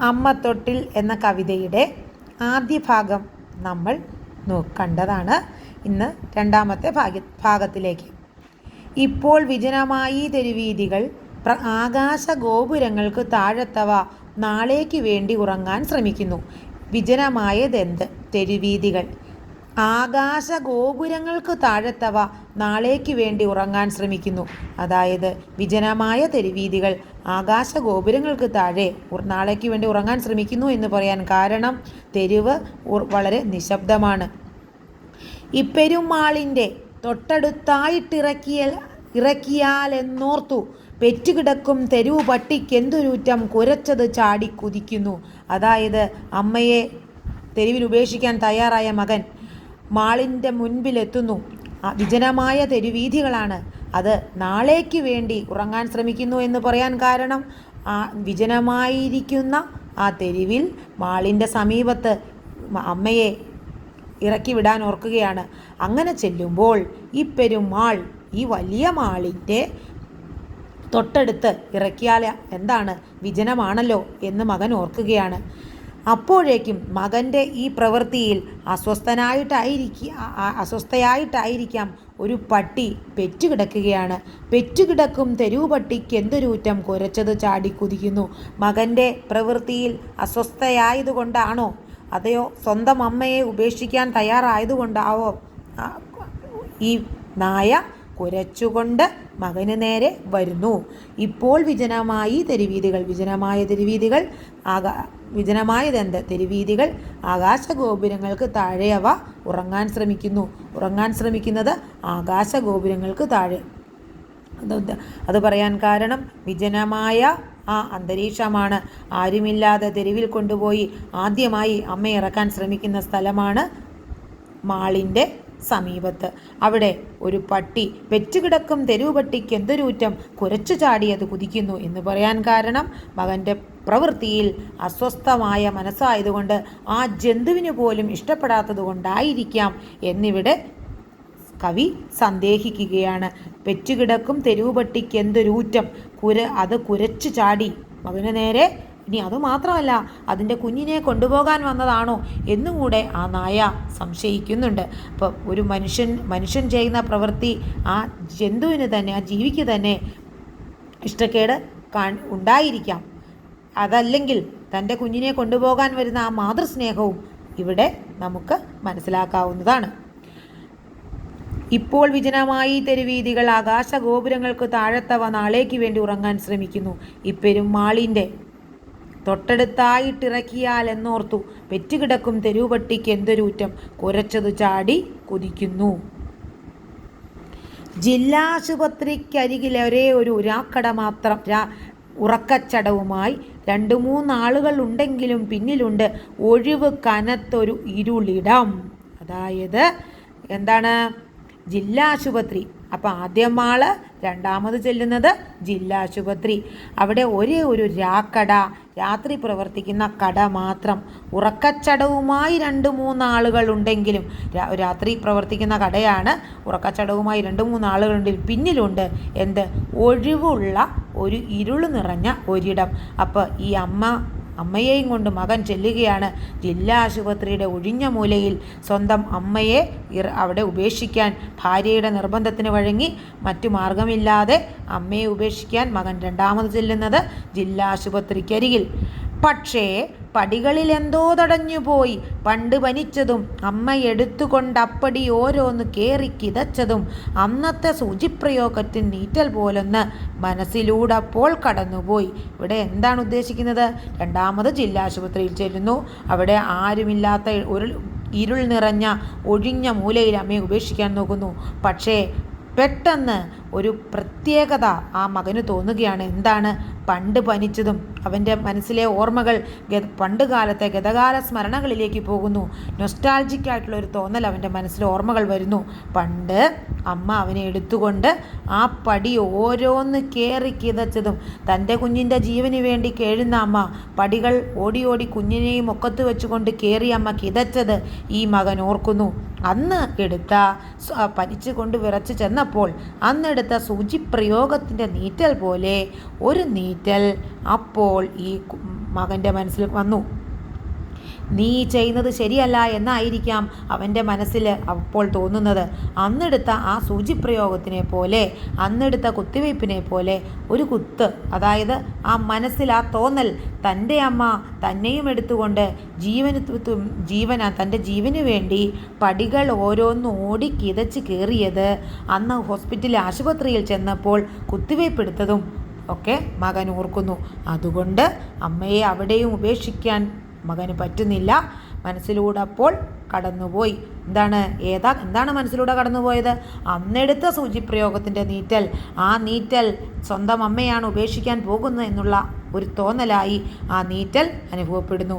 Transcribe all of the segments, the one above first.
അമ്മത്തൊട്ടിൽ എന്ന കവിതയുടെ ആദ്യ ഭാഗം നമ്മൾ കണ്ടതാണ്. ഇന്ന് രണ്ടാമത്തെ ഭാഗ ഭാഗത്തിലേക്ക്. ഇപ്പോൾ വിജനമായി തെരുവീതികൾ ആകാശ ഗോപുരങ്ങൾക്ക് താഴത്തവ നാളേക്ക് വേണ്ടി ഉറങ്ങാൻ ശ്രമിക്കുന്നു. വിജനമായതെന്ത്? തെരുവീതികൾ. ആകാശ ഗോപുരങ്ങൾക്ക് താഴത്തവ നാളേക്ക് വേണ്ടി ഉറങ്ങാൻ ശ്രമിക്കുന്നു. അതായത് വിജനമായ തെരുവീതികൾ ആകാശ ഗോപുരങ്ങൾക്ക് താഴെ നാളേക്ക് വേണ്ടി ഉറങ്ങാൻ ശ്രമിക്കുന്നു എന്ന് പറയാൻ കാരണം തെരുവ് വളരെ നിശബ്ദമാണ്. ഇപ്പെരുമാളിന്റെ തൊട്ടടുത്തായിട്ടിറക്കിയ ഇറക്കിയാലെന്നോർത്തു. പെറ്റുകിടക്കും തെരുവ് പട്ടിക്കെന്തൊരുറ്റം കുരച്ചത് ചാടി കുതിക്കുന്നു. അതായത് അമ്മയെ തെരുവിൽ ഉപേക്ഷിക്കാൻ തയ്യാറായ മകൻ മാളിന്റെ മുൻപിലെത്തുന്നു. വിജനമായ തെരുവീഥികളാണ്. അത് നാളേക്ക് വേണ്ടി ഉറങ്ങാൻ ശ്രമിക്കുന്നു എന്ന് പറയാൻ കാരണം ആ വിജനമായിരിക്കുന്ന ആ തെരുവിൽ മാളിന്റെ സമീപത്ത് അമ്മയെ ഇറക്കി വിടാൻ ഓർക്കുകയാണ്. അങ്ങനെ ചെല്ലുമ്പോൾ ഈ പെരുമാൾ ഈ വലിയ മാളിന്റെ തൊട്ടടുത്ത് ഇറക്കിയാൽ എന്താണ് വിജനമാണല്ലോ എന്ന് മകൻ ഓർക്കുകയാണ്. അപ്പോഴേക്കും മകന്റെ ഈ പ്രവൃത്തിയിൽ അസ്വസ്ഥനായിട്ടായിരിക്കും അസ്വസ്ഥയായിട്ടായിരിക്കാം ഒരു പട്ടി പെറ്റുകിടക്കുകയാണ്. പെറ്റുകിടക്കും തെരുവ് പട്ടിക്ക് എന്തൊരൂറ്റം കുരച്ചത് ചാടി കുതിക്കുന്നു. മകന്റെ പ്രവൃത്തിയിൽ അസ്വസ്ഥയായതുകൊണ്ടാണോ? അതെയോ സ്വന്തം അമ്മയെ ഉപേക്ഷിക്കാൻ തയ്യാറായതുകൊണ്ടാവോ? ഈ നായ കുരച്ചുകൊണ്ട് മകന് നേരെ വരുന്നു. ഇപ്പോൾ വിജനമായി തെരുവീതികൾ വിജനമായ തെരുവീതികൾ ആകാ വിജനമായതെന്ത് തെരുവീതികൾ ആകാശഗോപുരങ്ങൾക്ക് താഴെ അവ ഉറങ്ങാൻ ശ്രമിക്കുന്നു. ഉറങ്ങാൻ ശ്രമിക്കുന്നത് ആകാശഗോപുരങ്ങൾക്ക് താഴെ. അത് പറയാൻ കാരണം വിജനമായ ആ അന്തരീക്ഷമാണ്. ആരുമില്ലാതെ തെരുവിൽ കൊണ്ടുപോയി ആദ്യമായി അമ്മ ഇറക്കാൻ ശ്രമിക്കുന്ന സ്ഥലമാണ് മാളിന്റെ സമീപത്ത്. അവിടെ ഒരു പട്ടി വെറ്റുകിടക്കും തെരുവ് പട്ടിക്ക് എന്തൊരൂറ്റം കുരച്ചു ചാടി അത് കുതിക്കുന്നു എന്ന് പറയാൻ കാരണം മകന്റെ പ്രവൃത്തിയിൽ അസ്വസ്ഥമായ മനസ്സായതുകൊണ്ട് ആ ജന്തുവിന് പോലും ഇഷ്ടപ്പെടാത്തത് കൊണ്ടായിരിക്കാം എന്നിവിടെ കവി സന്ദേഹിക്കുകയാണ്. പെറ്റുകിടക്കും തെരുവ് പട്ടിക്ക് എന്തൊരൂറ്റം കുര അത് കുരച്ചു ചാടി. മകന് നേരെ ഇനി അതുമാത്രമല്ല അതിന്റെ കുഞ്ഞിനെ കൊണ്ടുപോകാൻ വന്നതാണോ എന്നും കൂടെ ആ നായ സംശയിക്കുന്നുണ്ട്. അപ്പോൾ ഒരു മനുഷ്യൻ മനുഷ്യൻ ചെയ്യുന്ന പ്രവൃത്തി ആ ജന്തുവിന് തന്നെ ആ ജീവിക്ക് തന്നെ ഇഷ്ടക്കേട് കാ ഉണ്ടായിരിക്കാം. അതല്ലെങ്കിൽ തന്റെ കുഞ്ഞിനെ കൊണ്ടുപോകാൻ വരുന്ന ആ മാതൃസ്നേഹവും ഇവിടെ നമുക്ക് മനസ്സിലാക്കാവുന്നതാണ്. ഇപ്പോൾ വിജനമായി തെരുവീതികൾ ആകാശ ഗോപുരങ്ങൾക്ക് താഴത്തവ നാളേക്ക് വേണ്ടി ഉറങ്ങാൻ ശ്രമിക്കുന്നു. ഇപ്പെരുമാളിന്റെ തൊട്ടടുത്തായിട്ടിറക്കിയാൽ എന്നോർത്തു പെറ്റുകിടക്കും തെരുവുപട്ടിക്ക് എന്തൊരൂറ്റം. കുരച്ചതു ചാടി കുതിക്കുന്നു. ജില്ലാശുപത്രിക്കരികിലെ ഒരേ ഒരു രാക്കട മാത്രം. ഉറക്കച്ചടവുമായി രണ്ട് മൂന്നാളുകൾ ഉണ്ടെങ്കിലും പിന്നിലുണ്ട് ഒഴിവ് കനത്തൊരു ഇരുളിടം. അതായത് എന്താണ്? ജില്ലാശുപത്രി. അപ്പം ആദ്യം ആൾ രണ്ടാമത് ചെല്ലുന്നത് ജില്ലാശുപത്രി. അവിടെ ഒരേ ഒരു രാക്കട രാത്രി പ്രവർത്തിക്കുന്ന കട മാത്രം. ഉറക്കച്ചടവുമായി രണ്ട് മൂന്നാളുകൾ ഉണ്ടെങ്കിലും രാത്രി പ്രവർത്തിക്കുന്ന കടയാണ് ഉറക്കച്ചടവുമായി രണ്ട് മൂന്നാളുകളുണ്ട് പിന്നിലുണ്ട് എന്ത്? ഒഴിവുള്ള ഒരു ഇരുൾ നിറഞ്ഞ ഒരിടം. അപ്പോൾ ഈ അമ്മ അമ്മയെയും കൊണ്ട് മകൻ ചെല്ലുകയാണ്. ജില്ലാ ആശുപത്രിയുടെ ഒഴിഞ്ഞ മൂലയിൽ സ്വന്തം അമ്മയെ അവിടെ ഉപേക്ഷിക്കാൻ ഭാര്യയുടെ നിർബന്ധത്തിന് വഴങ്ങി മറ്റു മാർഗമില്ലാതെ അമ്മയെ ഉപേക്ഷിക്കാൻ മകൻ രണ്ടാമത് ചെല്ലുന്നത് ജില്ലാ ആശുപത്രിക്കരികിൽ. പക്ഷേ പടികളിൽ എന്തോ തടഞ്ഞുപോയി. പണ്ട് പനിച്ചതും അമ്മ എടുത്തുകൊണ്ടപ്പടി ഓരോന്ന് കയറി കിതച്ചതും അന്നത്തെ സൂചിപ്രയോഗത്തിന് നീറ്റൽ പോലൊന്ന് മനസ്സിലൂടെ അപ്പോൾ കടന്നുപോയി. ഇവിടെ എന്താണ് ഉദ്ദേശിക്കുന്നത്? രണ്ടാമത് ജില്ലാ ആശുപത്രിയിൽ ചെല്ലുന്നു. അവിടെ ആരുമില്ലാത്ത ഒരു ഇരുൾ നിറഞ്ഞ ഒഴിഞ്ഞ മൂലയിൽ അമ്മയെ ഉപേക്ഷിക്കാൻ നോക്കുന്നു. പക്ഷേ പെട്ടെന്ന് ഒരു പ്രത്യേകത ആ മകന് തോന്നുകയാണ്. എന്താണ്? പണ്ട് പനിച്ചതും അവന്റെ മനസ്സിലെ ഓർമ്മകൾ പണ്ട് കാലത്തെ ഗതകാല സ്മരണകളിലേക്ക് പോകുന്നു. നൊസ്റ്റാൾജിക്കായിട്ടുള്ള ഒരു തോന്നൽ അവന്റെ മനസ്സിൽ ഓർമ്മകൾ വരുന്നു. പണ്ട് അമ്മ അവനെ എടുത്തുകൊണ്ട് ആ പടി ഓരോന്ന് കയറി കിതച്ചതും തന്റെ കുഞ്ഞിന്റെ ജീവന് വേണ്ടി കേഴുന്ന അമ്മ പടികൾ ഓടി ഓടി കുഞ്ഞിനെയും ഒക്കത്ത് വെച്ചുകൊണ്ട് കയറി അമ്മ കിതച്ചത് ഈ മകൻ ഓർക്കുന്നു. അന്ന് എടുത്ത പനിച്ചുകൊണ്ട് വിറച്ച് ചെന്നപ്പോൾ അന്നെടുത്ത സൂചിപ്രയോഗത്തിന്റെ നീറ്റൽ പോലെ ഒരു നീറ്റൽ അപ്പോൾ ഈ മകന്റെ മനസ്സിൽ വന്നു. നീ ചെയ്യുന്നത് ശരിയല്ല എന്നായിരിക്കാം അവന്റെ മനസ്സിൽ അപ്പോൾ തോന്നുന്നത്. അന്നെടുത്ത ആ സൂചിപ്രയോഗത്തിനെ പോലെ അന്നെടുത്ത കുത്തിവയ്പ്പിനെ പോലെ ഒരു കുത്ത് അതായത് ആ മനസ്സിൽ ആ തോന്നൽ തന്റെ അമ്മ തന്നെയും എടുത്തുകൊണ്ട് ജീവന് ജീവന തന്റെ ജീവന് വേണ്ടി പടികൾ ഓരോന്ന് ഓടി കിതച്ച് കയറിയത്. അന്ന് ഹോസ്പിറ്റൽ ആശുപത്രിയിൽ ചെന്നപ്പോൾ കുത്തിവയ്പ്പെടുത്തതും ഒക്കെ മകൻ ഓർക്കുന്നു. അതുകൊണ്ട് അമ്മയെ അവിടെയും ഉപേക്ഷിക്കാൻ മകന് പറ്റുന്നില്ല. മനസ്സിലൂടെ അപ്പോൾ കടന്നുപോയി. എന്താണ്? ഏതാ? എന്താണ് മനസ്സിലൂടെ കടന്നുപോയത്? അന്നെടുത്ത സൂചിപ്രയോഗത്തിന്റെ നീറ്റൽ. ആ നീറ്റൽ സ്വന്തം അമ്മയാണ് ഉപേക്ഷിക്കാൻ പോകുന്നത് എന്നുള്ള ഒരു തോന്നലായി ആ നീറ്റൽ അനുഭവപ്പെടുന്നു.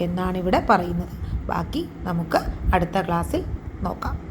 എന്നാണ് ഇവിടെ പറയുന്നത്? ബാക്കി നമുക്ക് അടുത്ത ക്ലാസ്സിൽ നോക്കാം.